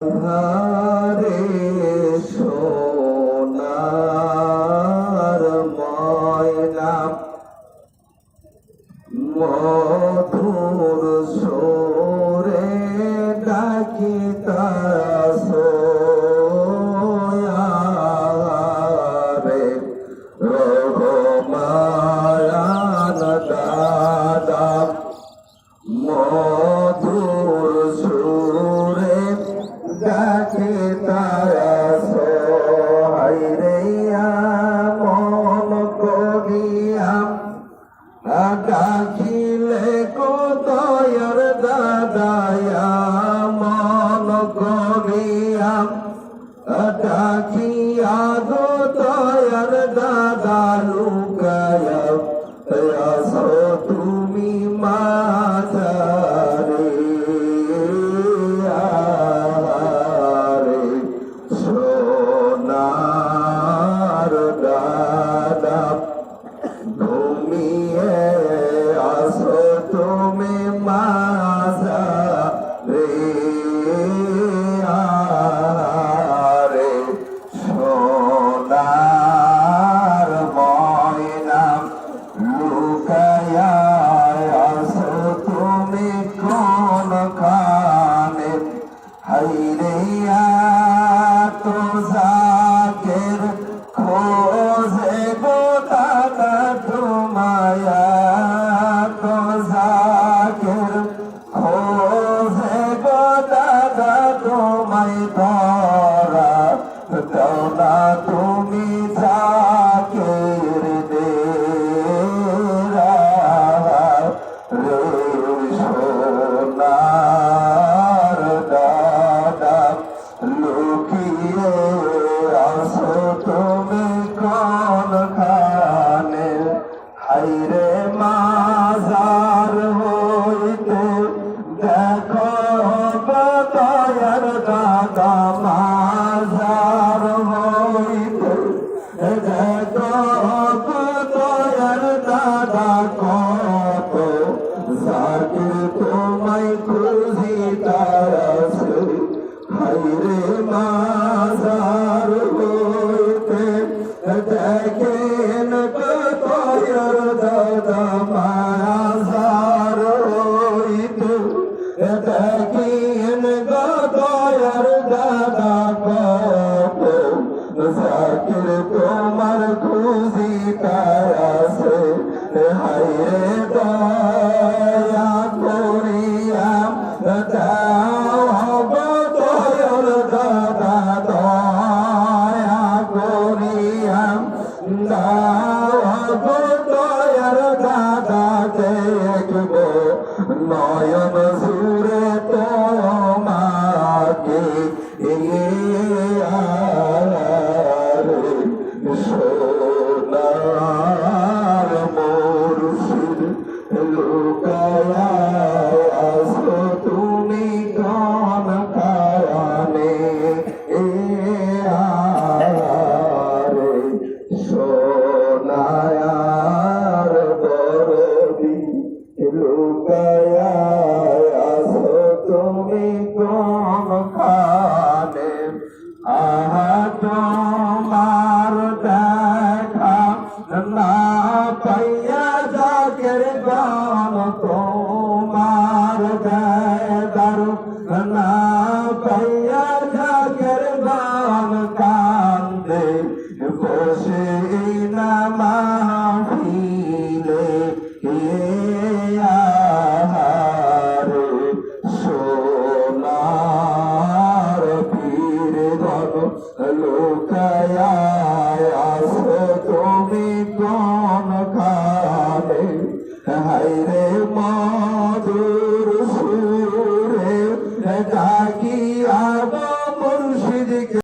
ধারে সোনার ময়না মধুর সোরে ডাকি তাসোয়ারে রঘমায়ান দাদা মধুর লুকায়া হাইরে মাজার হইতে দেখো বতয়ের দাদা মাজার হইতে। দেখো বতয়ের দাদা কত জাকির তোমায় খুঁজি তারাছে হাইরে মাজার কতয়ের দাদা কত জাকির তোমার খুঁজি তারাছে হাইরে দয়া করিয়া দাও বতয়র দাদা দয়া করিয়া দাও বতয়র দাদা দেখব নয়ন সুরে তোমাকে সোনার মুর্শিদ লুকায়া তুমি কোন খানে আহা তোমার দেখা না পাইয়া জাগের গান তোমার দেদার না পাইয়া লোকায়া আসো তুমি কোন খানে হাইরে মধুর সুরে ডাকি